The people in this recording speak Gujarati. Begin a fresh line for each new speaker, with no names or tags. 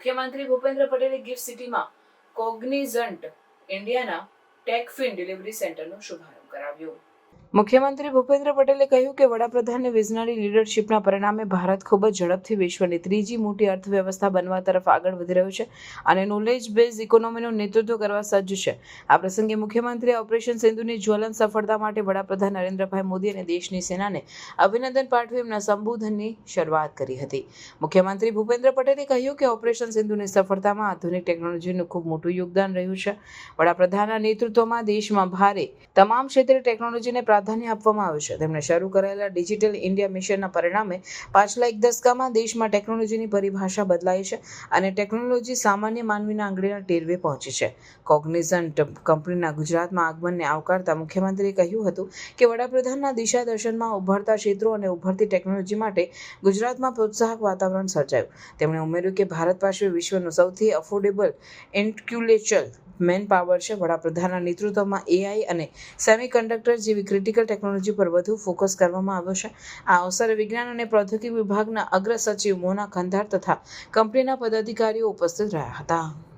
મુખ્યમંત્રી ભૂપેન્દ્ર પટેલે ગિફ્ટ સિટીમાં કોગ્નિઝન્ટ ઇન્ડિયાના ટેકફિન ડિલિવરી સેન્ટરનો શુભારંભ કરાવ્યો. મુખ્યમંત્રી ભૂપેન્દ્ર પટેલે કહ્યું કે વડાપ્રધાનની વિઝનરી લીડરશીપના પરિણામે ભારત ખૂબ જ ઝડપથી વિશ્વની ત્રીજી મોટી અર્થવ્યવસ્થા બનવા તરફ આગળ વધી રહ્યું છે અને નોલેજ બેઝ ઇકોનોમીનું નેતૃત્વ કરવા સજ્જ છે. આ પ્રસંગે મુખ્યમંત્રીએ ઓપરેશન સિંધુની જ્વલંત સફળતા માટે વડાપ્રધાન નરેન્દ્રભાઈ મોદી અને દેશની સેનાને અભિનંદન પાઠવી એમના સંબોધનની શરૂઆત કરી હતી. મુખ્યમંત્રી ભૂપેન્દ્ર પટેલે કહ્યું કે ઓપરેશન સિંધુની સફળતામાં આધુનિક ટેકનોલોજીનું ખૂબ મોટું યોગદાન રહ્યું છે. વડાપ્રધાનના નેતૃત્વમાં દેશમાં ભારે, તમામ ક્ષેત્રે ટેકનોલોજીને પ્રાધાન્ય આપવામાં આવ્યું છે. તેમણે શરૂ કરાયેલા ડિજિટલ ઇન્ડિયા મિશનના પરિણામે પાછલા એક દશકામાં દેશમાં ટેકનોલોજીની પરિભાષા બદલાઈ છે અને ટેકનોલોજી સામાન્ય માનવીના આંગળીના ટેરવે પહોંચી છે. કોગ્નિઝન્ટ કંપનીના ગુજરાતમાં આગમનને આવકારતા મુખ્યમંત્રીએ કહ્યું હતું કે વડાપ્રધાનના દિશા દર્શનમાં ઉભરતા ક્ષેત્રો અને ઉભરતી ટેકનોલોજી માટે ગુજરાતમાં પ્રોત્સાહક વાતાવરણ સર્જાયું. તેમણે ઉમેર્યું કે ભારત પાસે વિશ્વનું સૌથી અફોર્ડેબલ ઇન્ક્યુલેચર મેન પાવર છે વડાપ્રધાનના નેતૃત્વમાં એઆઈ અને સેમિકન્ડક્ટર જેવી ક્રિટિકલ ટેકનોલોજી પર વધુ ફોકસ કરવામાં આવ્યો છે. આ અવસરે વિજ્ઞાન અને પ્રૌદ્યોગિકી વિભાગના અગ્ર સચિવ મોના ખંધાર તથા કંપનીના પદાધિકારીઓ ઉપસ્થિત રહ્યા હતા.